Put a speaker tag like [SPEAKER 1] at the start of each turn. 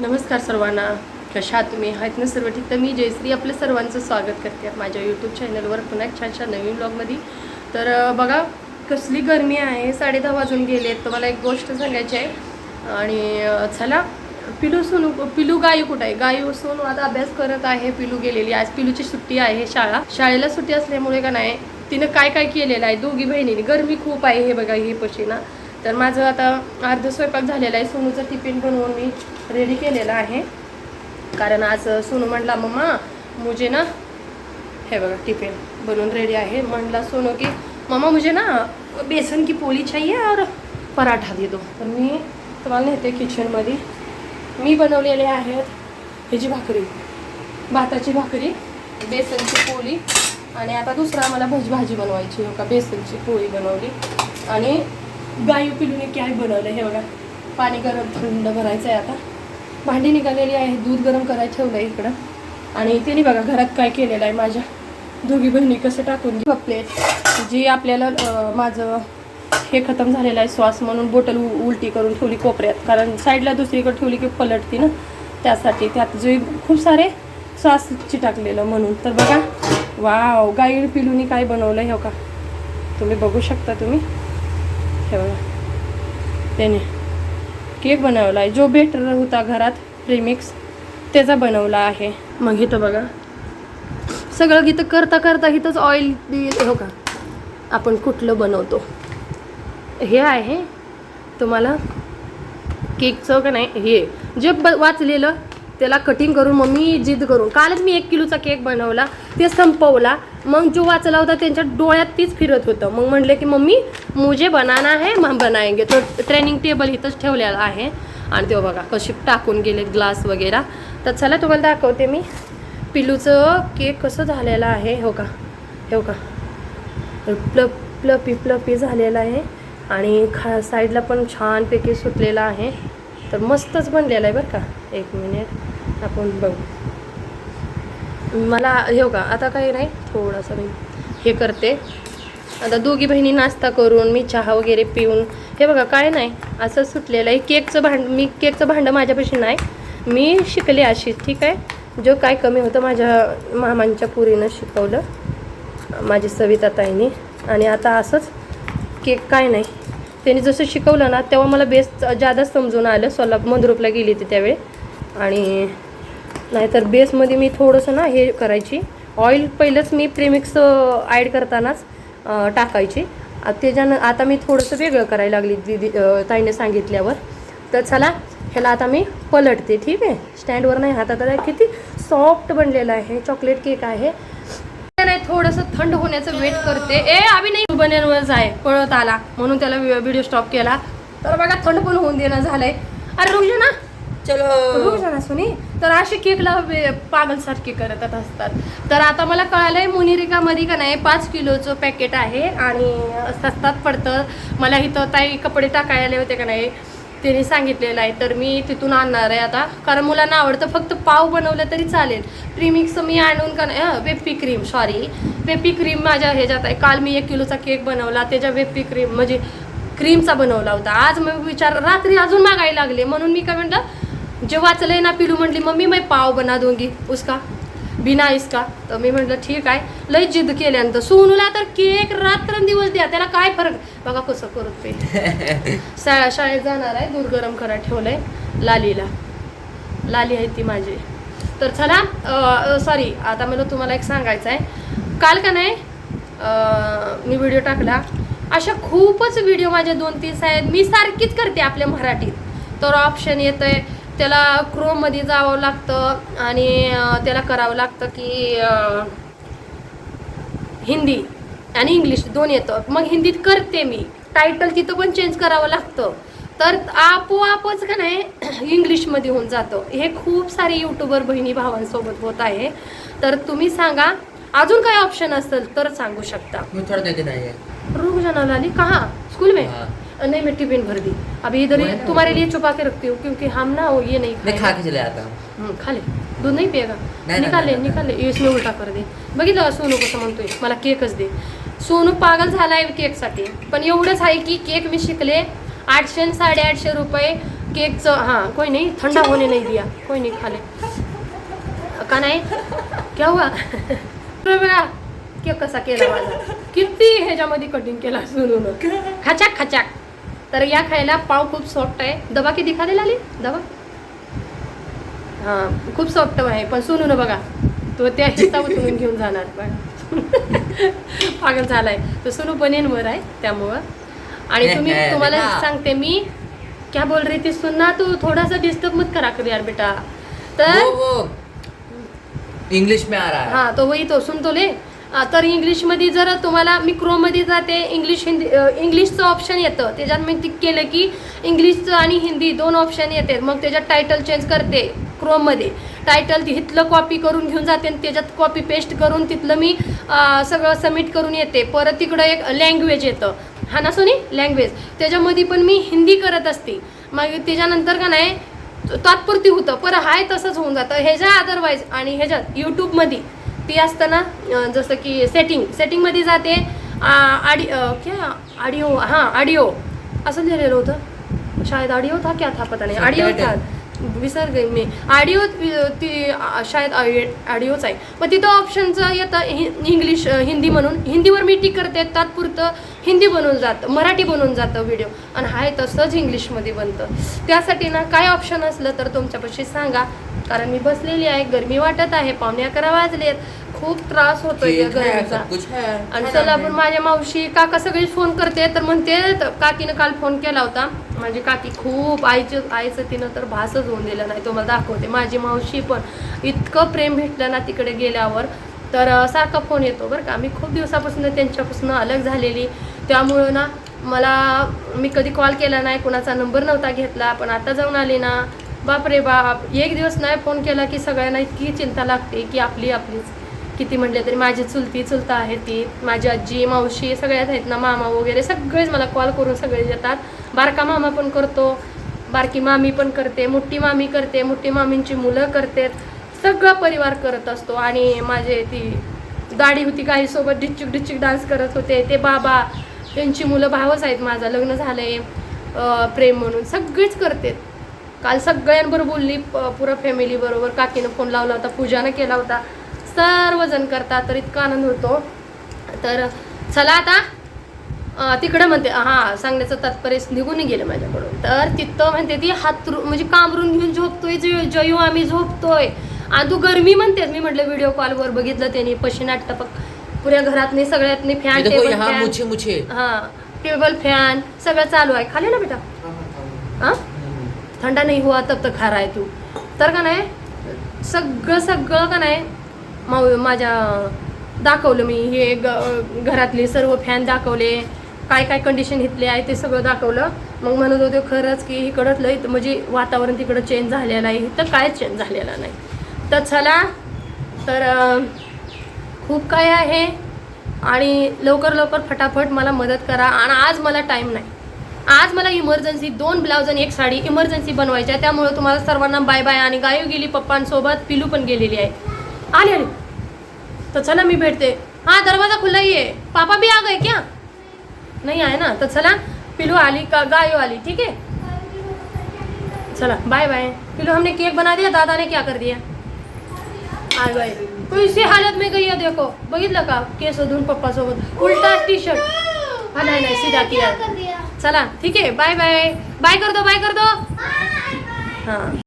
[SPEAKER 1] नमस्कार सर्वांना. कशा तुम्ही? आहेत ना सर्व ठीक? तर मी जयश्री आपलं सर्वांचं स्वागत करते माझ्या यूट्यूब चॅनलवर पुन्हा एक छानशा नवीन ब्लॉगमध्ये तर बघा कसली गरमी आहे. साडे दहा वाजून गेले तुम्हाला एक गोष्ट सांगायची आहे. आणि चला पिलू सोनू पिलू गायू कुठं आहे? गायू सोनू आता अभ्यास करत आहे. पिलू गेलेली आज पिलूची सुट्टी आहे शाळा. शाळेला सुट्टी असल्यामुळे का नाही तिनं काय काय केलेलं आहे? दोघी बहिणीने. गरमी खूप आहे हे बघा हे पशी ना तर माझं आता अर्ध स्वयंपाक झालेला आहे. सोनूचं टिफिन बनवून मी रेडी केलेलं आहे. कारण आज सोनू म्हणला मम्मा मुझे ना हे बघा टिफिन बनवून रेडी आहे. म्हणला सोनू की मम्मा मुझे ना बेसन की पोळी चाहिए और पराठा दे दो. तर मी तुम्हाला नेते किचनमध्ये मी बनवलेले आहेत ह्याची भाकरी भाताची भाकरी बेसनची पोळी आणि आता दुसरा मला भजी भाजी बनवायची हो का बेसनची पोळी बनवली आणि गायू पिलूने काय बनवलं हे बघा. पाणी गरम थंड भरायचं आहे आता. भांडी निघालेली आहे दूध गरम करायला ठेवलं आहे इकडं. आणि त्यांनी बघा घरात काय केलेलं आहे माझ्या. दोघी बहिणी कसं टाकून घे प्लेट जी आपल्याला माझं हे खतम झालेलं आहे श्वास म्हणून बोटल उ- उलटी करून ठेवली कोपऱ्यात. कारण साईडला दुसरीकडे ठेवली की पलटती ना. त्यासाठी त्यात जे खूप सारे श्वासची टाकलेलं म्हणून. तर बघा. वाव गाईड पिलूनी काय बनवलं हे हो का तुम्ही बघू शकता तुम्ही. हे बघा त्याने केक बनवला आहे. जो बेटर होता घरात प्रीमिक्स त्याचा बनवला आहे. मग इथं बघा. सगळं इथं करता करता इथंच ऑइल हो का? आपण कुठलं बनवतो? हे आहे. तुम्हाला केकचं का नाही? हे. जे ब वाचलेलं त्याला कटिंग करून मग मी जिद करून कालच मी एक किलोचा केक बनवला ते संपवला. मग जो वाचला होता त्यांच्या डोळ्यात तीच फिरत होतं. मग म्हणले की मम्मी मुझे बनाना आहे मग बनाएंगे. तो ट्रेनिंग टेबल इथंच ठेवलेला आहे. आणि तो बघा कशी टाकून गेलेत ग्लास वगैरे. तर चला तुम्हाला दाखवते मी. पिलूचं केक कसं झालेलं आहे हो का? हो का प्ल प्लपी प्लपी झालेलं आहे. आणि खा साईडला पण छानपैकी सुटलेला आहे. तर मस्तच बनलेलं आहे बरं का. एक मिनिट आपण बघू. मला हे हो का आता काही नाही थोडंसं मी हे करते. आता दोघी बहिणी नाश्ता करून मी चहा वगैरे पिऊन हे बघा काय नाही. असं सुटलेलं आहे. केकचं भांड मी केकचं भांडं माझ्यापाशी नाही. मी शिकले अशी ठीक आहे. जो काय कमी होतं माझ्या मामांच्या पुरीनं शिकवलं माझी सविताताईनी आणि आता असंच केक काय नाही. त्यांनी जसं शिकवलं ना तेव्हा मला बेस जादाच समजून आलं. सोलापूर मंदरूपला गेली होती त्यावेळी. आणि नाहीतर बेसमध्ये मी थोडंसं ना हे करायची. ऑइल पहिलंच मी प्रेमिक्स ॲड करतानाच टाकायची. त्याच्यानं आता मी थोडंसं वेगळं करायला लागली दिदी ताईने सांगितल्यावर. तर चला ह्याला आता मी पलटते ठीक आहे? स्टँडवर नाही हातात आता किती सॉफ्ट बनलेलं आहे. चॉकलेट केक आहे. नाही थोडंसं थंड होण्याचं वेट करते. ए आम्ही नाही. बनेलवरच आहे पळत आला. म्हणून त्याला व्हिडिओ स्टॉप केला. तर बघा थंड पण होऊन देणं झालंय. अरे रुक ना
[SPEAKER 2] चलो.
[SPEAKER 1] ना सुनी. तर असे केकला पागल सारखे करत असतात. तर आता मला कळालंय मुनिरिकामध्ये का नाही पाच किलोचं पॅकेट आहे आणि स्वस्तात पडतं. मला इथं ताई कपडे टाकायला होते का नाही? त्यांनी सांगितलेलं आहे. तर मी तिथून आणणार आहे आता. कारण मुलांना आवडतं फक्त पाव बनवलं तरी चालेल. प्रीमिक्स मी आणून का नाही वेपी क्रीम सॉरी वेपी क्रीम माझ्या ह्याच्यात आहे. काल मी एक किलोचा केक बनवला. त्याच्या वेपी क्रीम म्हणजे क्रीमचा बनवला होता. आज मग विचार रात्री अजून मागायला लागले. म्हणून मी काय म्हटलं जे वाचलंय ना पिलू म्हटली मम्मी मी पाव बना दूंगी. उसका बिना इसका तर मी म्हटलं ठीक आहे. लय जिद्द केल्यानंतर सोनूला तर केक रात्रंदिवस द्या त्याला काय फरक? बघा कसं करत ते. शा शाळेत जाणार आहे दूध गरम करा ठेवलंय लालीला. लाली आहे ती माझी. तर चला सॉरी आता मला तुम्हाला एक सांगायचं आहे. काल का नाही मी व्हिडिओ टाकला. अशा खूपच व्हिडिओ माझे दोन तीन आहेत मी सारखीच करते आपल्या मराठीत. तर ऑप्शन येतं आहे त्याला क्रोममध्ये जावं लागतं आणि त्याला करावं लागतं की हिंदी आणि इंग्लिश दोन येतं. मग हिंदीत करते मी. टायटल तिथं पण चेंज करावं लागतं. तर आपोआपच का नाही इंग्लिशमध्ये होऊन जातं. हे खूप सारे यूट्यूबर बहिणी भावांसोबत होत आहे. तर तुम्ही सांगा अजून काय ऑप्शन असेल तर सांगू शकता. रुक लाली कहाँ? स्कूल में?
[SPEAKER 2] हाँ।
[SPEAKER 1] नहीं मैं टिफिन भर दी। अभी इधर ही। तुम्हारे लिए छुपा के रखती हूँ क्योंकि हम ना वो ये नहीं
[SPEAKER 2] मैं खा। के चले आता हूँ।
[SPEAKER 1] हं, खा ले। दूध नाही पिएगा। निकाल ले. निकाल ले। इसमें उलटा कर दे। बघितलं सोनू कसं म्हणतोय मला केकच दे। सोनू पागल झालाय केकसाठी। पण एवढंच आहे की केक मी शिकले आठशे आणि साडेआठशे रुपये केकचं. हां कोई नहीं ठंडा होने नहीं दिया. कोई नहीं खा ले का नाही? क्या हुआ? केक कसा केला माझा? किती ह्याच्यामध्ये कटिंग केला सुनून? खचाक खचाक. तर या खायला पाव खूप सॉफ्ट आहे. दबा किती खाली आली दबा. हां खूप सॉफ्ट आहे पण सुनून बघा. तो त्या हिस्सा उचलून घेऊन जाणार. बघा. पागल झालाय. तो सुनू बनेनवर आहे त्यामुळं. आणि तुम्ही तुम्हाला. सांगते मी क्या बोल रही थी सुनना? तू थोड़ा सा डिस्टर्ब मत करा कर यार बेटा. तर
[SPEAKER 2] इंग्लिश में आ रहा है.
[SPEAKER 1] हा तो वही तो सुन तो ले. तर इंग्लिशमध्ये जर तुम्हाला मी क्रोममध्ये जाते इंग्लिश हिंदी इंग्लिशचं ऑप्शन येतं. त्याच्यात मी टिक केलं की इंग्लिशचं आणि हिंदी दोन ऑप्शन येते मग त्याच्यात टायटल चेंज करते क्रोममध्ये टायटल तिथलं कॉपी करून घेऊन जाते आणि त्याच्यात कॉपी पेस्ट करून तिथलं मी सगळं सबमिट करून येते. परत तिकडं एक लँग्वेज येतं. हा ना सोनी लँग्वेज त्याच्यामध्ये पण मी हिंदी करत असते. मग त्याच्यानंतर का नाही तात्पुरती होतं. पर हाय तसंच होऊन जातं. ह्याच्या अदरवाईज आणि ह्याच्यात यूट्यूबमध्ये ती असताना जसं की सेटिंग सेटिंगमध्ये जाते आडी क्या? ऑडिओ हां ऑडिओ असं लिहिलेलं होतं. शायद ऑडिओ था क्या था पता नाही. ऑडिओ था. विसर गई मी ऑडिओ ती शायद ऑडिओच आहे. मग तिथं ऑप्शनचं येतं. हि इंग्लिश हिंदी म्हणून. हिंदीवर मी टिक करते. तात्पुरतं हिंदी बनवून जातं. मराठी बनवून जातं व्हिडिओ आणि हाय तसंच इंग्लिशमध्ये बनतं. त्यासाठी ना काय ऑप्शन असलं तर तुमच्यापाशी सांगा. कारण मी बसलेली आहे गरमी वाटत आहे पावणे अकरा वाजलेत. खूप त्रास होतोय गरमीचा आणि चला आपण माझ्या मावशी काका सगळी फोन करते तर म्हणते काकीनं काल फोन केला होता. माझी काकी खूप आईचं आईचं तिनं तर भासच होऊन दिलं नाही तुम्हाला दाखवते. माझी मावशी पण इतकं प्रेम भेटलं ना तिकडे गेल्यावर तर सारखा फोन येतो बरं का. मी खूप दिवसापासून त्यांच्यापासून अलग झालेली. त्यामुळं ना मला मी कधी कॉल केला नाही कुणाचा नंबर नव्हता घेतला पण आता जाऊन आले ना बाप रे बाप. एक दिवस नाही फोन केला की सगळ्यांना इतकी चिंता लागते की आपली आपलीच. किती म्हटले तरी माझी चुलती चुलता आहे ती माझी आजी मावशी सगळ्यात आहेत ना मामा वगैरे सगळेच मला कॉल करून सगळे येतात. बारका मामा पण करतो बारकी मामी पण करते मोठी मामी करते मोठी मामींची मुलं करते सगळा परिवार करत असतो आणि माझे ती दाढी होती काही सोबत डिच्चिक डिच्चिक डान्स करत होते. ते बाबा त्यांची मुलं भावच आहेत माझं लग्न झालंय आहे प्रेम म्हणून सगळेच करतात. काल सगळ्यांबरोबर बोलली पुरा फॅमिली बरोबर. काकीनं फोन लावला होता पूजानं केला होता. सर्वजण करतात तर इतका आनंद होतो. तर चला आता तिकडं म्हणते हां सांगण्याचं तात्पर्य निघून गेलं माझ्याकडून. तर तिथं म्हणते ती हात म्हणजे कामरून घेऊन झोपतोय जय- जयू आम्ही झोपतोय. आणि तू गरमी म्हणतेस मी म्हटलं व्हिडिओ कॉलवर बघितलं त्यांनी पशिना टपक पुऱ्या घरातनी सगळ्यातनी फॅन टेबल फॅन हां टेबल फॅन सगळं चालू आहे. खाली ना बेटा? हां? ठंडा नाही हुआ तब तक खा रहा है तू. तर का नाही सगळं सगळं का नाही माऊ माझ्या दाखवलं मी. हे ग घरातले सर्व फॅन दाखवले काय काय कंडिशन घेतले आहे ते सगळं दाखवलं. मग म्हणत होते खरंच की इकडं लय म्हणजे वातावरण तिकडं चेंज झालेलं आहे. इथं कायच चेंज झालेलं नाही. तर चला तर खूप काय आहे. आणि लवकर लवकर फटाफट मला मदत करा. आणि आज मला टाईम नाही. आज मला इमर्जन्सी दोन ब्लाऊज आणि एक साडी इमर्जन्सी बनवायची आहे. त्यामुळे तुम्हाला सर्वांना बाय बाय आणि गायू गेली पप्पांसोबत पिलू पण गेलेली आहे. आली आले. तर चला मी भेटते. हां दरवाजा खुला ही आहे. पापा भी आ गए क्या? नाही आहे ना. तर चला पिलू आली का गायू आली ठीक है चला बाय बाय पिलू हमने केक बना दिया दादा ने क्या कर दिया? आय बाय तो इसी हालत में गई है देखो. बघितलं का? केस धुवून पप्पासोबत. उलटा टी शर्ट हा नाही नाही सीधा किया. चला ठीक आहे. बाय बाय बाय कर दो बाय कर दो हां.